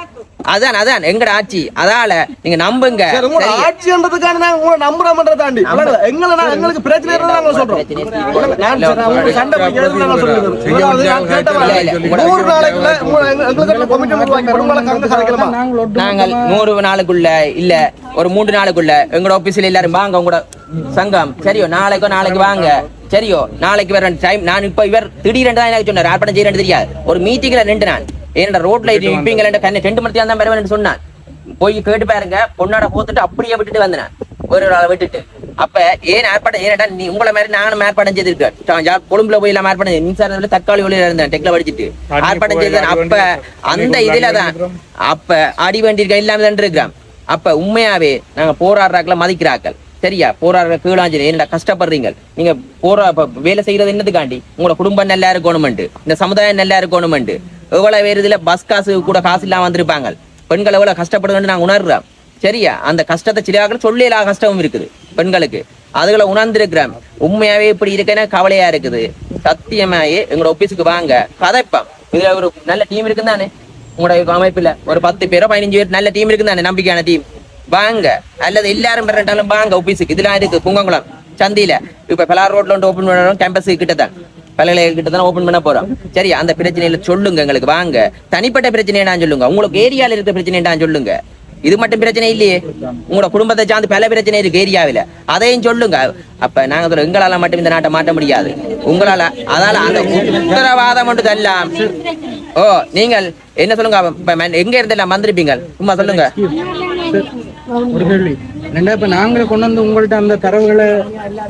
அதான் அதான். எங்கட ஆட்சி? அதால நீங்க நம்புங்க? ஆட்சின்றதுக்கான நாங்க உங்களை தாண்டி. விளங்குதா? எங்களை நான் எங்களுக்கு பிரச்சனை நாங்க சொல்றோம்? நாங்கள் நூறு நாளுக்குள்ள இல்ல ஒரு மூன்று நாளுக்குள்ள. எங்களோட ஆபீஸ்ல எல்லாரும் வாங்க உங்களோட சங்கம். சரியோ நாளைக்கோ நாளைக்கு வாங்க. சரியோ நாளைக்கு வர டைம் நான் இப்ப இவர் திடீரென்று தான் எனக்கு சொன்னார். ஆர்ப்பாட்டம் செய்யறேன்னு தெரியாது. ஒரு மீட்டிங்ல நின்று நான். ஏன்னா ரோட்ல நிப்பீங்களா கண்ணு ரெண்டு மணி தான் வருவேன் சொன்னான். போய் கேட்டு பாருங்க பொண்ணோட போத்துட்டு அப்படியே விட்டுட்டு வந்தேன். ஒரு ஒரு ஆளை விட்டுட்டு. அப்ப ஏன் ஆர்ப்பாட்டம் ஏன்டா நீ உங்களை மாதிரி நானும் ஆர்ப்பாட்டம் செய்திருக்கேன். கொழும்புல போய் எல்லாம் செய்து- மின்சாரத்துல தக்காளி ஒளியில இருந்தேன் டெக்ல படிச்சுட்டு ஆர்ப்பாட்டம் செய்தேன். அப்ப அந்த இதுல தான் அப்ப அடி வேண்டியிருக்க இல்லாம தான் இருக்கிறோம் அப்ப உண்மையாவே நாங்க போராடுறாக்களை மதிக்கிறாக்கள். சரியா? போராடுற கீழாஞ்சல் என்னடா கஷ்டப்படுறீங்க? நீங்க போரா வேலை செய்யறது என்னதுக்காண்டி? உங்களோட குடும்பம் நல்லா இருக்கணுமெண்டு இந்த சமுதாயம் நல்லா இருக்கணுமெண்டு எவ்வளவு பேர் இதுல பஸ் காசு கூட காசு இல்லாம வந்திருப்பாங்க. பெண்கள் எவ்வளவு கஷ்டப்படுங்கன்னு நாங்கள் உணர்றோம். சரியா? அந்த கஷ்டத்தை சிலாக்கள் சொல்லியலா கஷ்டமும் இருக்குது பெண்களுக்கு. அதுகளை உணர்ந்திருக்கிறோம். உண்மையாவே இப்படி இருக்கேன்னா கவலையா இருக்குது. சத்தியமாயே எங்களோட ஆபீஸுக்கு வாங்க. கதைப்போம். இதுல ஒரு நல்ல டீம் இருக்குன்னு தானே உங்களோட அமைப்புல ஒரு பத்து பேரோ பதினஞ்சு பேர் நல்ல டீம் இருக்குன்னு தானே நம்பிக்கையான டீம் வாங்க. அல்லது எல்லாரும் பெறட்டாலும் வாங்க ஆபீஸுக்கு இதெல்லாம் இருக்கு. பூங்கங்குளம். சந்தியில. இப்ப பலார் ரோட்ல ஒன்று ஓபன் பண்ணணும். கேம்பஸ் கிட்ட தான் பல்கலைக்கழக கிட்ட தான் ஓபன் பண்ண போறோம். சரி அந்த பிரச்சனையில சொல்லுங்க எங்களுக்கு. வாங்க. தனிப்பட்ட பிரச்சனை நான் சொல்லுங்க. உங்களுக்கு ஏரியால இருக்க பிரச்சனை நான் சொல்லுங்க. இது மட்டும் பிரச்சனை இல்லையே. உங்களோட குடும்பத்தை சார்ந்து பல பிரச்சனை இருக்கு ஏரியாவில. அதையும் சொல்லுங்க. அப்ப நாங்க சொல்றோம், எங்களால மட்டும் இந்த நாட்டை மாட்ட முடியாது. உங்களால அதால அந்த உத்தரவாதம் ஒன்று தரலாம். ஓ நீங்கள் என்ன சொல்லுங்க? எங்க இருந்து எல்லாம் வந்திருப்பீங்க சும்மா சொல்லுங்க. ஒரு கேள்வி. ரெண்டா இப்ப நாங்களே கொண்டு வந்து உங்கள்ட்ட அந்த தரவுகளை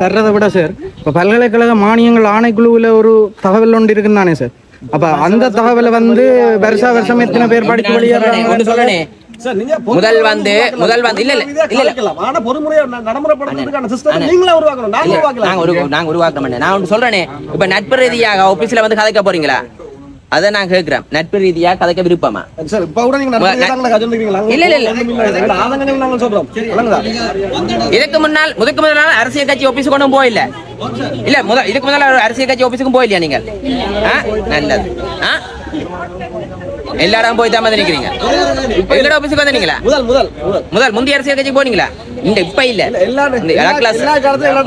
தர்றதை விட சார் இப்ப பல்கலைக்கழக மானியங்கள் ஆணைக்குழுவுல ஒரு தகவல் ஒன்று இருக்குன்னு தானே சார் அப்ப அந்த தகவலை வந்து வருஷா வருஷம் எத்தனை பேர் ஒன்று வெளியேறாங்க? முதல் வந்து முதல் வந்து இல்ல இல்ல இல்ல. ஆனா பொறுமுறையா நடைமுறைப்படுத்துறதுக்கான system நீங்களே உருவாக்கணும். நாங்க உருவாக்கலாம். நாங்க ஒரு நாங்க உருவாக்க மாட்டேன் நான் ஒன்று சொல்றேனே. இப்ப நட்பு ரீதியாக ஆபீஸ்ல வந்து கதைக்க போறீங்களா? அதை நான் கேட்கிறேன். நட்பு ரீதியா கதைக்க விருப்பமா? இல்ல, இல்ல, இல்ல. இதுக்கு முன்னால் முதற்கு முதல் நாள் அரசியல் கட்சி ஆபீஸுக்கு கொண்டும் போயில்ல இல்ல முத இதுக்கு முதல்ல அரசியல் கட்சி ஆபீஸுக்கும் போயில்லையா நீங்கள்? நல்லது. ஆ? எல்லாரும் போய் தான் வந்து நிக்கிறீங்க எங்கட ஆபீஸுக்கு வந்தீங்களா முதல் முதல் முதல். முதல் முந்தைய அரசியல் கட்சிக்கு போனீங்களா? இந்த இப்ப இல்ல. எல்லா எல்லா எல்லா எல்லா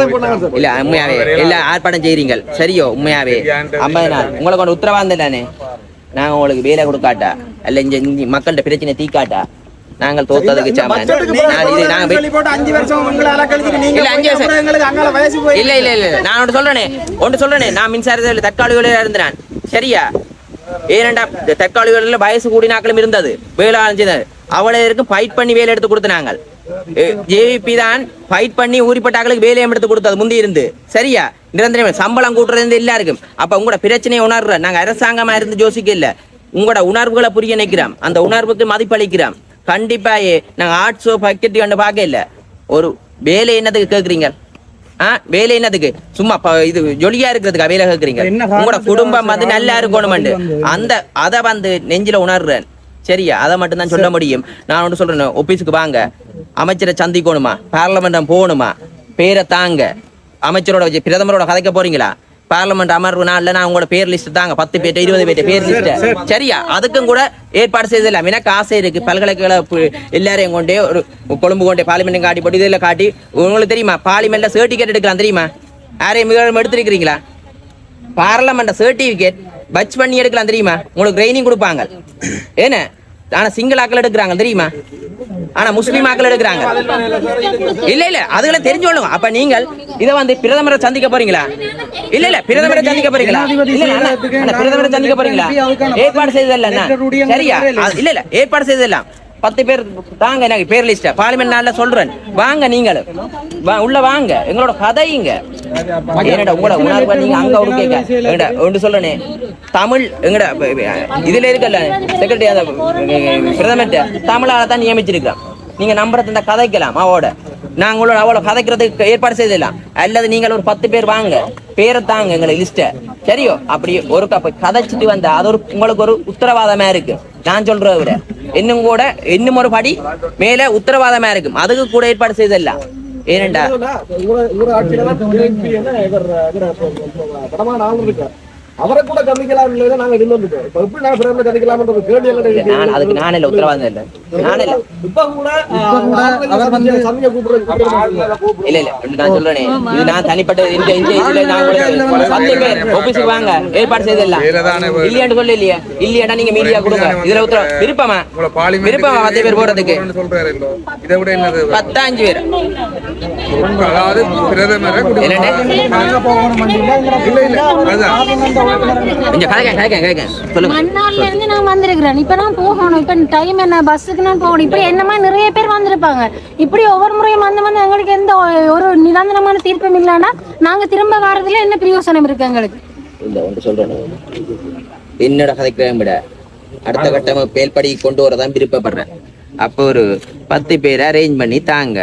இல்ல உண்மையாவே எல்லாம் ஆர்ப்பாட்டம் செய்றீங்க சரியோ உண்மையாவே. ஐம்பது நாள் உங்களை கொண்டு உத்தரவாதம் தானே? நாங்க உங்களுக்கு வேலை கொடுக்காட்டா? அல்ல இங்க மக்கள்கிட்ட பிரச்சனை தீக்காட்டா? நாங்கள் தோத்ததுக்கு சாமான். அஞ்சு வருஷம் இல்ல, இல்ல இல்ல. நான் ஒன்று சொல்றேனே ஒன்று சொல்றேனே. நான் மின்சாரத்தில் தற்காலிகளில் இருந்தேன். சரியா? ஏனண்டா தற்காலிகளில் வயசு கூடினாக்களும் இருந்தது. வேலை அழிஞ்சது அவளை இருக்கும் ஃபைட் பண்ணி வேலை எடுத்து கொடுத்தனாங்க ஜேவிபி தான் ஃபைட் பண்ணி ஊறிப்பட்டாக்களுக்கு வேலையும் எடுத்து கொடுத்தது முந்தி இருந்து. சரியா? நிரந்தரம் சம்பளம் கூட்டுறது எல்லாருக்கும். அப்ப உங்களோட பிரச்சனையை உணர்ற நாங்க அரசாங்கமா இருந்து யோசிக்க இல்ல உங்களோட உணர்வுகளை புரிய நினைக்கிறோம். அந்த உணர்வுக்கு மதிப்பளிக்கிறோம் கண்டிப்பா நாங்க ஆர்ட்ஸோ பக்கெட் கண்டு பார்க்க இல்ல ஒரு வேலை என்னதுக்கு கேக்குறீங்க? வேலை என்னதுக்கு? சும்மா இது ஜொலியா இருக்கிறதுக்கா? வேலை காரணம் உங்களோட குடும்பம் வந்து. நல்லா இருக்கணும்ண்டு. அந்த அதை வந்து நெஞ்சில உணர்றேன். சரியா? அதை மட்டும் தான் சொல்ல முடியும். நான் ஒன்று சொல்றேன் ஆபீஸுக்கு வாங்க. அமைச்சரை சந்திக்கணுமா? பார்லமெண்டம் போகணுமா? பேரை தாங்க. அமைச்சரோட பிரதமரோட கதைக்க போறீங்களா? பார்லமெண்ட் அமர்வு நாள்ல நான் உங்களோட பேர் லிஸ்ட் தாங்க. பத்து பேர் இருபது பேர் பேர் லிஸ்ட் சரியா? அதுக்கும் கூட ஏற்பாடு செய்தில்ல எனக்கு ஆசை இருக்கு. பல்கலைக்கழக எல்லாரையும் கொண்டே ஒரு கொழும்பு கொண்டே பார்லிமெண்ட் காட்டி போட்டு இதில் காட்டி உங்களுக்கு தெரியுமா? பார்லிமெண்ட்ல சர்டிஃபிகேட் எடுக்கலாம் தெரியுமா? யாரையும் மிக எடுத்திருக்கிறீங்களா? பார்லமெண்ட் சர்டிபிகேட் பட்ச் பண்ணி எடுக்கலாம் தெரியுமா? உங்களுக்கு ட்ரைனிங் கொடுப்பாங்க. ஏன ஆனா சிங்கிள் ஆக்கள் எடுக்கிறாங்க தெரியுமா? ஆனா முஸ்லீம் ஆக்கள் எடுக்கிறாங்க. இல்ல இல்ல அதுகளை தெரிஞ்சோணும் அப்ப நீங்கள் இத வந்து பிரதமரை சந்திக்க போறீங்களா? இல்ல இல்ல பிரதமரை சந்திக்க போறீங்களா? இல்ல பிரதமரை சந்திக்க போறீங்களா? ஏற்பாடு செய்ததல்ல. சரியா? இல்ல இல்ல ஏற்பாடு செய்ததெல்லாம். பத்து பேர் தாங்க எனக்கு பேர் லிஸ்ட பார்லிமெண்ட் நாள்ல சொல்றேன். வாங்க நீங்களும் வா- உள்ள வாங்க. எங்களோட கதைங்க என்னடா உங்களோட உணர்வு நீங்க அங்க ஒரு கேட்க. எங்கடா ஒன்று சொல்றேனே தமிழ் எங்கடா இதுல இருக்கல செக்ரட்டரி அந்த பிரதமர் தமிழால தான் நியமிச்சிருக்கிறோம் நீங்க நம்புறது இந்த கதைக்கலாம் அவளோட நாங்க உங்களோட அவளை கதைக்கிறதுக்கு ஏற்பாடு செய்திடலாம். அல்லது நீங்கள் ஒரு பத்து பேர் வாங்க. பேரை தாங்க எங்களை லிஸ்ட சரியோ? அப்படி ஒரு கதைச்சிட்டு வந்தா அது ஒரு உங்களுக்கு ஒரு உத்தரவாதமா இருக்கு. நான் சொல்றேன் விட. இன்னும் கூட இன்னும் ஒரு படி மேல உத்தரவாதமா இருக்கும் அதுக்கு கூட ஏற்பாடு செய்தல்ல ஏனண்டா அவரை கூட கண்டிக்கலாம் இல்லையா நாங்க இருந்து வந்துட்டோம் இப்ப எப்படி நான் பிரதமர் கண்டிக்கலாம்ன்ற ஒரு கேள்வி எல்லாம் இல்ல, நான் அதுக்கு நானே இல்ல உத்தரவாதம் இல்ல. நானே இல்ல. இப்ப கூட அவர் வந்து சந்திக்க கூப்பிடுறது இல்ல. இல்ல நான் சொல்றேனே. இது நான் தனிப்பட்ட இந்த இந்த இதுல நான் கூட பேர் ஆபீஸுக்கு வாங்க ஏற்பாடு செய்திடலாம். இல்லையான்னு சொல்ல இல்லையா? இல்லையாடா நீங்க மீடியா கொடுங்க. இதுல உத்தரவு விருப்பமா? விருப்பமா பத்து பேர் போறதுக்கு? சொல்றாரு இதை விட என்னது பத்தாஞ்சு பேர். அதாவது பிரதமரை இல்ல இல்ல அதுதான் கொஞ்சம் கதைக்க கதைக்க கதைக்க சொல்லுங்க. மண்ணார்ல இருந்து நான் வந்திருக்கிறேன். இப்ப நான் போகணும். இப்ப டைம் என்ன? பஸ்ஸுக்கு நான் போகணும். இப்படி என்னமா நிறைய பேர் வந்திருப்பாங்க. இப்படி ஒவ்வொரு முறையும் வந்து வந்து எங்களுக்கு எந்த ஒரு நிரந்தரமான தீர்ப்பும் இல்லைன்னா நாங்க திரும்ப வர்றதுல என்ன பிரயோசனம் இருக்கு எங்களுக்கு? இந்த ஒன்று சொல்றேன். என்னோட கதைக்கிறேன் விட. அடுத்த கட்டம் பேல்படி கொண்டு வரதான் விருப்பப்படுறேன். அப்போ ஒரு பத்து பேரை அரேஞ்ச் பண்ணி தாங்க.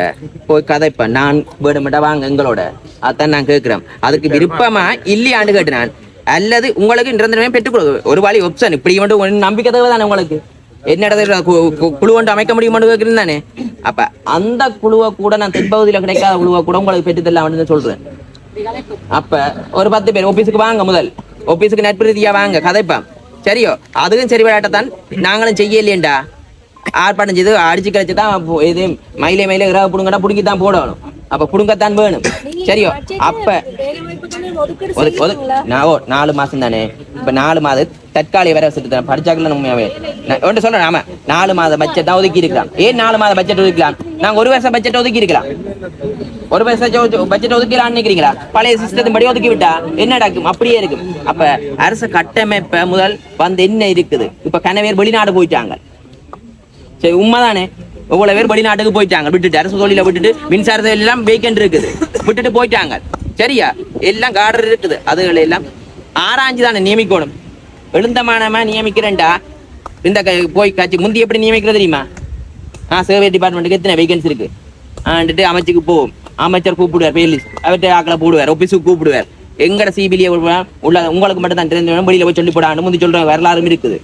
போய் கதைப்பேன் நான் வேணுமெண்டா வாங்க எங்களோட. அதான் நான் கேட்கிறேன் அதுக்கு விருப்பமா இல்லையான்னு கேட்டேன் அல்லது உங்களுக்கு நிரந்தரமே பெற்றுக் கொடு. ஒரு வழி ஒப்ஷன் இப்படி மட்டும் நம்பிக்கை தேவை தானே உங்களுக்கு? என்ன குழு ஒன்று அமைக்க முடியுமான்னு கேட்கிறேன் தானே? அப்ப அந்த குழுவை கூட நான் தென்பகுதியில் கிடைக்காத குழுவை கூட உங்களுக்கு பெற்று தரலாம் சொல்றேன். அப்ப ஒரு பத்து பேர் ஆபீஸுக்கு வாங்க முதல். ஆபீஸுக்கு நட்புரீதியா வாங்க கதைப்பா சரியோ? அதுவும் சரி விளையாட்டத்தான். நாங்களும் செய்யலையேண்டா ஆர்ப்பாட்டம் செய்து அடிச்சு கழிச்சு தான் இது மயிலே மயிலே இறக புடுங்கடா புடுங்கி தான் போடணும். அப்ப புடுங்கத்தான் வேணும். சரியோ? அப்ப நாலு மாசம் தானே. இப்ப நாலு மாதம் தற்காலிக வேற வசதி படிச்சாக்கல உண்மையாவே ஒன்று சொல்றேன் ஆமா நாலு மாத பட்ஜெட் தான் ஒதுக்கி இருக்கலாம். ஏன் நாலு மாத பட்ஜெட் ஒதுக்கலாம்? நாங்க ஒரு வருஷம் பட்ஜெட் ஒதுக்கி இருக்கலாம். ஒரு வருஷம் பட்ஜெட் ஒதுக்கலாம் நினைக்கிறீங்களா? பழைய சிஸ்டத்தின் படி ஒதுக்கி விட்டா என்ன நடக்கும்? அப்படியே இருக்கும். அப்ப அரசு கட்டமைப்ப முதல் வந்து என்ன இருக்குது? இப்ப கனவேர் வெளிநாடு போயிட்டாங்க. சரி உண்மைதானே? இவ்வளவு பேர் வெளிநாட்டுக்கு போயிட்டாங்க. விட்டுட்டு அரசு தொழில விட்டுட்டு மின்சாரத்தை எல்லாம் வேக்கண்ட் இருக்குது. விட்டுட்டு போயிட்டாங்க. சரியா? எல்லாம் கார்டர் இருக்குது. அதுகளை எல்லாம் ஆராய்ஞ்சு தானே நியமிக்கணும். எழுந்தமானமா நியமிக்கிறேன்டா. இந்த போய் கட்சி முந்தி எப்படி நியமிக்கிறது தெரியுமா? ஆ சேவை டிபார்ட்மெண்ட்டுக்கு எத்தனை வேகன்சி இருக்கு? ஆண்டுட்டு அமைச்சுக்கு போவோம். அமைச்சர் கூப்பிடுவார் பேலிஸ் அவர்கிட்ட ஆக்களை போடுவார் ஆபீஸுக்கு கூப்பிடுவார். எங்கட சிபிஐ உள்ள உங்களுக்கு மட்டும் தான் தெரிஞ்ச வெளியில போய் சொல்லி போடான்னு முந்தி சொல்ற வரலாறும் இருக்குது.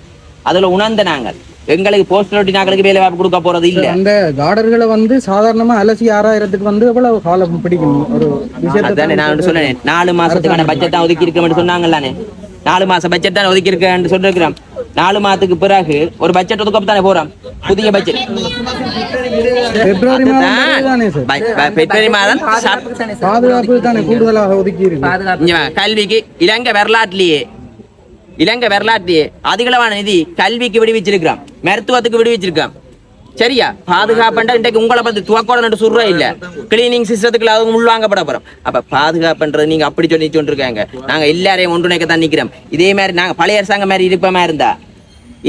அதுல உணர்ந்த நாங்கள். எங்களுக்கு போஸ்டல் ஒட்டினாக்களுக்கு வேலை வாய்ப்பு கொடுக்க போறது இல்ல. அந்த கார்டர்களை வந்து சாதாரணமா அலசி ஆறாயிரத்துக்கு வந்து எவ்வளவு காலம் பிடிக்கும் ஒரு அதானே நான் சொன்னேன் நாலு மாசத்துக்கான பட்ஜெட் தான் ஒதுக்கி இருக்கேன் சொன்னாங்கல்லானே நாலு மாசம் பட்ஜெட் தான் ஒதுக்கி இருக்கேன் சொல்லிருக்கிறோம். நாலு மாதத்துக்கு பிறகு ஒரு பட்ஜெட் ஒதுக்க தானே போறோம். புதிய பட்ஜெட் பிப்ரவரி மாதம் பாதுகாப்பு தானே கூடுதலாக ஒதுக்கி இருக்கு. கல்விக்கு இலங்கை வரலாற்றிலேயே இலங்கை வரலாற்றையே அதிகளவான நிதி கல்விக்கு விடுவிச்சிருக்கிறோம் மருத்துவத்துக்கு விடுவிச்சிருக்கோம் சரியா? பாதுகாப்புண்டா இன்றைக்கு உங்களை பத்தி துவக்கோட சொல்றா இல்ல. கிளீனிங் சிஸ்டத்துக்கு அவங்க உள்வாங்கப்பட போறோம். அப்ப பாதுகாப்புன்றது நீங்க அப்படி சொல்லி சொல்லிருக்காங்க நாங்க எல்லாரையும் ஒன்றுணைக்க தான் நிக்கிறோம். இதே மாதிரி நாங்க பழைய அரசாங்கம் மாதிரி இருப்பமா இருந்தா?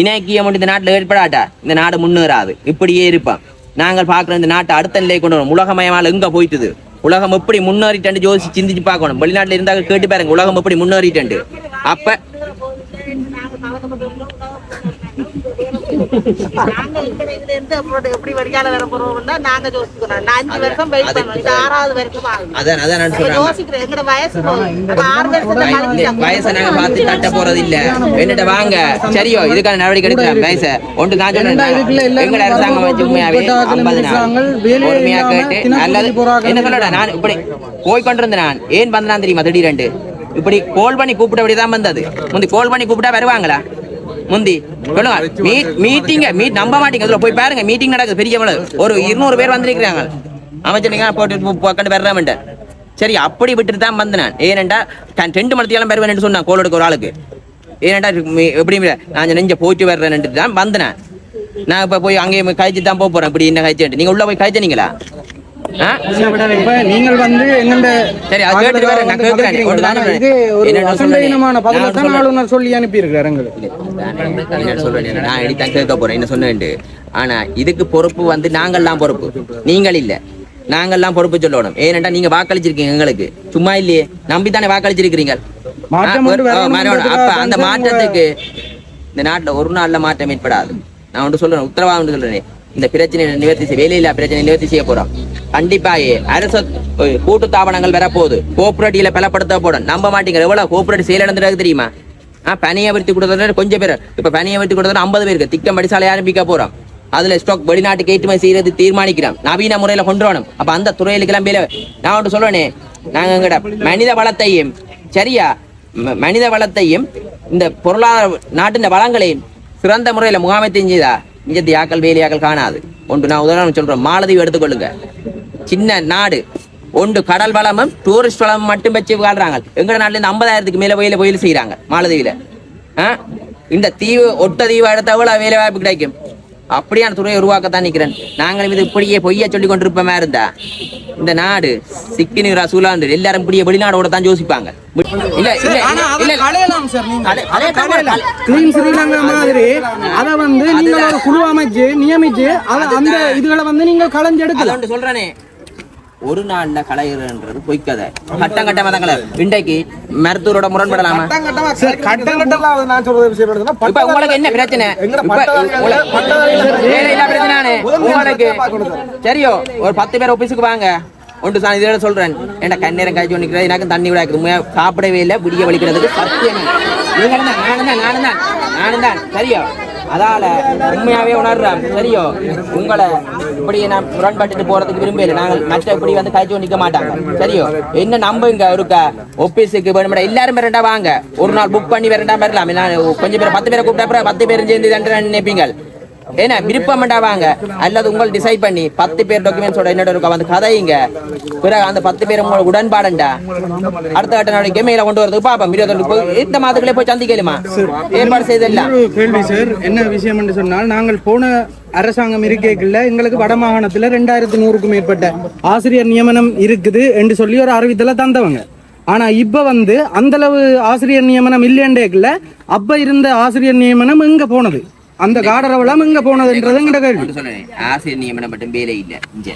இணைக்கியம் இந்த நாட்டுல ஏற்படாட்டா இந்த நாடு முன்னேறாது. இப்படியே இருப்போம். நாங்கள் பார்க்குற இந்த நாட்டை அடுத்த நிலையை கொண்டு வரணும். உலகமயமால எங்க போயிட்டுது? உலகம் எப்படி முன்னேறிட்டு யோசிச்சு சிந்திச்சு பார்க்கணும். வெளிநாட்டுல இருந்தா கேட்டு பாருங்க. உலகம் எப்படி முன்னேறிட்டு அப்ப நாங்க இருக்கிற இதுல இருந்து அப்புறம் எப்படி வடிகால வர போறோம்னா நாங்க யோசிக்கிறோம் நான் அஞ்சு வருஷம் வெயிட் பண்ணோம் இது ஆறாவது வருஷம் ஆகுது அதான் அதான் நான் நாங்க சொல்றேன். எங்கட வயசு ஆறு. வயசை பார்த்து தட்ட போறது இல்ல. என்னட்ட வாங்க. சரியோ இதுக்கான நடவடிக்கை எடுக்கலாம். வயசை. ஒன்று நான் எங்கட அரசாங்கம் வச்சு உண்மையாவே ஐம்பது நாள். இல்லாம கேட்டு போறாங்க. என்ன சொல்லடா நான் இப்படி போய் கொண்டிருந்தேன் நான். ஏன் வந்தான் தெரியுமா திடீரெண்டு இப்படி கோல் பண்ணி கூப்பிட்டபடி தான் வந்தது. முந்தி கோல் பண்ணி கூப்பிட்டா வருவாங்களா? முந்தி சொல்லுங்க. மீட் மீட்டிங்க மீட் நம்ப மாட்டீங்க. அதுல போய் பாருங்க மீட்டிங் நடக்குது பெரிய ஒரு இருநூறு பேர் வந்திருக்கிறாங்க. அமைச்சருங்க போட்டு கண்டு வர்றாமண்ட சரி அப்படி விட்டுட்டு தான் வந்தேன் நான். ஏனெண்டா தான் ரெண்டு மணத்தையெல்லாம் வருவேன் சொன்னான் கோல் எடுக்க ஒரு ஆளுக்கு. ஏனெண்டா எப்படி நான் நெஞ்ச போயிட்டு வர்றேன்ட்டு தான் வந்தேன் நான். இப்போ இப்ப போய் அங்கேயே கழிச்சு தான் போக போறேன். இப்படி என்ன கழிச்சு நீங்க உள்ள போய் கழிச்சனீங்களா? நீங்கள் வந்து எங்கண்ட சரி, அது கேட்டுட்டு வரேன். நான் தானே இது ஒரு. பதில தான். ஆளுநர் சொல்லி எங்களுக்கு. என்ன சொல்றேன்? நான் இடித்தான் கேட்க போறேன். என்ன சொன்னேன்ட்டு ஆனா இதுக்கு பொறுப்பு வந்து நாங்கள்லாம் பொறுப்பு. நீங்கள் இல்ல. நாங்கள்லாம் பொறுப்பு சொல்லணும். ஏனென்றா நீங்க வாக்களிச்சிருக்கீங்க எங்களுக்கு. சும்மா இல்லையே. நம்பி தானே வாக்களிச்சிருக்கிறீங்க. அப்ப அந்த மாற்றத்துக்கு இந்த நாட்டுல ஒரு நாள்ல மாற்றம் ஏற்படாது. நான் ஒன்று சொல்றேன். உத்தரவாதம் சொல்றேன். இந்த பிரச்சனையை நிவர்த்தி செய்ய வேலையில்லா பிரச்சனை நிவர்த்தி செய்ய போறோம் கண்டிப்பா அரசு கூட்டு தாபனங்கள் வரப்போகுது. கோஆபரேட்டிவ்ல பலப்படுத்தப்படும் நம்ப மாட்டீங்க. எவ்வளவு கோஆபரேட்டிவ் செயல் நடந்துருக்கு தெரியுமா? ஆ பணியை விருத்தி கொடுத்தது கொஞ்சம் பேர். இப்ப பணியை விருத்தி கொடுத்தது ஐம்பது பேருக்கு திட்டம் படிசாலை ஆரம்பிக்க போறோம். அதுல ஸ்டாக் வெளிநாட்டுக்கு ஏற்றுமதி செய்யறது தீர்மானிக்கிறோம். நவீன முறையில கொண்டு வரணும். அப்ப அந்த துறையிலுக்கெல்லாம் வேலை நான் ஒன்று சொல்றேனே. நாங்க எங்கட மனித வளத்தையும் சரியா? ம- மனித வளத்தையும் இந்த பொருளாதார நாட்டின் வளங்களையும் சிறந்த முறையில முகாமைத்தையும் செய்தா? இஞ்சத்து யாக்கள் வேலையாக்கள் காணாது. ஒன்று நான் உதாரணம் சொல்றேன். மாலதீவு எடுத்துக்கொள்ளுங்க. சின்ன நாடு. ஒன்று கடல் வளமும் டூரிஸ்ட் வளமும் மட்டும் வச்சு வாழ்றாங்க. எங்க நாட்டுல இருந்து ஐம்பதாயிரத்துக்கு மேல வயல வயல் செய்யறாங்க மாலதீவுல. ஆ? இந்த தீவு ஒட்ட தீவு எடுத்த வேலை வாய்ப்பு கிடைக்கும்? அப்படியான துறையை உருவாக்கத்தான் நிக்கிறேன் நாங்களும் இது இப்படியே பொய்யா சொல்லி கொண்டிருப்போமா இருந்தா? இந்த நாடு சிக்கினுரா சூழாண்டு எல்லாரும் இப்படியே வெளிநாடோட தான் யோசிப்பாங்க. இல்ல சார் நீங்க. மாதிரி அத வந்து நீங்க ஒரு குழு அமைச்சு நியமிச்சு அத- அந்த இதுகளை வந்து நீங்க களைஞ்செடுக்கலாம் சொல்றேனே. ஒரு நாள்ல கலைகிறன்றது பொய்க்கதை. கட்டம் கட்டமா தான் கலை. இன்றைக்கு மருத்துவரோட முரண்படலாமா? நான் இப்ப உங்களுக்கு என்ன பிரச்சனை? உங்களுக்கு- சரியோ ஒரு பத்து பேர் ஆபீஸுக்கு வாங்க. ஒன்று சார் இதோட சொல்றேன். என்ன கண்ணீரம் காய்ச்சி நிற்கிறது எனக்கு தண்ணி விட உண்மையா சாப்பிடவே இல்லை விடிய வலிக்கிறதுக்கு சத்தியம். நானும் தான் நானும் தான் நானும் தான். சரியோ? அதால உண்மையாவே உணர்றேன். சரியோ? உங்களை இப்படி நான் முரண்பட்டுட்டு போறதுக்கு விரும்பல. நாங்கள் மற்ற இப்படி வந்து கைச்சோ நிக்க மாட்டாங்க. சரியோ? என்ன நம்புங்க ஒருக்கா ஆபீஸுக்கு வேணும்டா எல்லாரும் வேறண்டா வாங்க. ஒரு நாள் புக் பண்ணி வேறண்டா வரலாம். நான் கொஞ்சம் பேர் பத்து பேரை கூப்பிட்டா பத்து பேரும் சேர்ந்து தண்டனை நினைப்பீங்க ஏன்னா விருப்பம்டா வாங்க. அல்லது உங்கள் டிசைட் பண்ணி பத்து பேர் டாக்குமெண்ட்ஸோட என்னோட இருக்கா வந்து கதையுங்க பிறகு அந்த பத்து பேர் உங்களுக்கு உடன்பாடுண்டா? அடுத்த கட்ட நடவடிக்கை மேல கொண்டு வரதுக்கு பாப்போம். போய் இந்த மாதத்துக்குள்ளே போய் சந்திக்கலுமா ஏற்பாடு செய்தெல்லாம். கேள்வி சார் என்ன விஷயம் என்று சொன்னால் நாங்கள் போன அரசாங்கம் இருக்கைக்குள்ள எங்களுக்கு வடமாகாணத்துல ரெண்டாயிரத்தி நூறுக்கும் மேற்பட்ட ஆசிரியர் நியமனம் இருக்குது என்று சொல்லி ஒரு அறிவித்தல தந்தவங்க. ஆனா இப்ப வந்து அந்த அளவு ஆசிரியர் நியமனம் இல்லையண்டேக்குள்ள அப்ப இருந்த ஆசிரியர் நியமனம் எங்க போனது? அந்த காடரவளம் எங்க போனதுன்றது எங்கட கேள்வி. ஆசிரியர் நியமனம் மட்டும் வேலை இல்ல இங்க.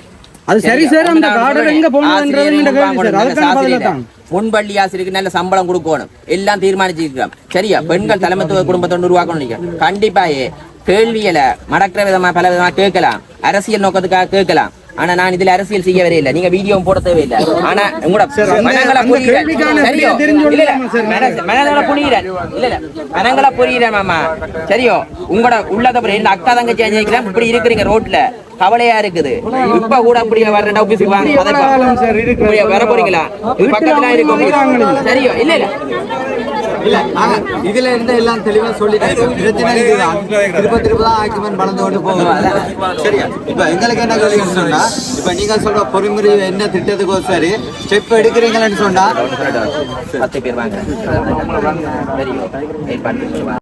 அது சரி சார் அந்த காடர். எங்க போனதுன்றது எங்கட கேள்வி சார் அதுக்கான பதில. தான். முன்பள்ளி ஆசிரியருக்கு நல்ல சம்பளம் கொடுக்கணும். எல்லாம் தீர்மானிச்சிருக்கிறோம். சரியா? பெண்கள் தலைமைத்துவ குடும்பத்தை உருவாக்கணும் நீங்க கண்டிப்பாயே கேள்வியில மடக்கிற விதமா பல விதமா கேட்கலாம். அரசியல் நோக்கத்துக்காக கேட்கலாம். ஆனா நான் இதுல அரசியல் செய்ய வரையில்லை. நீங்க வீடியோ போட தேவையில்லை. ஆனா உங்களோட மனங்களை புரியுறேன். மனங்களை புரியுறேன். இல்ல இல்ல. மனங்களை புரியுறேன் மாமா. சரியோ? உங்களோட உள்ளத இந்த அக்கா தங்கச்சி அஞ்சலிக்கலாம் இப்படி இருக்கிறீங்க ரோட்ல. கவலையா இருக்குது. இப்ப கூட இப்படி வர்றேன் ஆபீஸுக்கு வாங்க. வர போறீங்களா? வீட்டுல பக்கத்துல இருக்கு அவங்க office. வராங்க. சரியோ? இல்ல இல்ல. இல்ல இதுல இருந்து எல்லாம் தெளிவா சொல்லிட்டேன். பிரச்சனை இதுதான். திருப்ப திருப்ப தான் ஆக்குமெண்ட் வளர்ந்து கொண்டு போகும் சரியா? இப்ப எங்களுக்கு என்ன கேள்வின்னு சொன்னா இப்ப நீங்க சொல்ற பொறிமுறை என்ன திட்டத்துக்கோ சரி ஸ்டெப் எடுக்கிறீங்கன்னு சொன்னா பத்து பேர் வாங்க.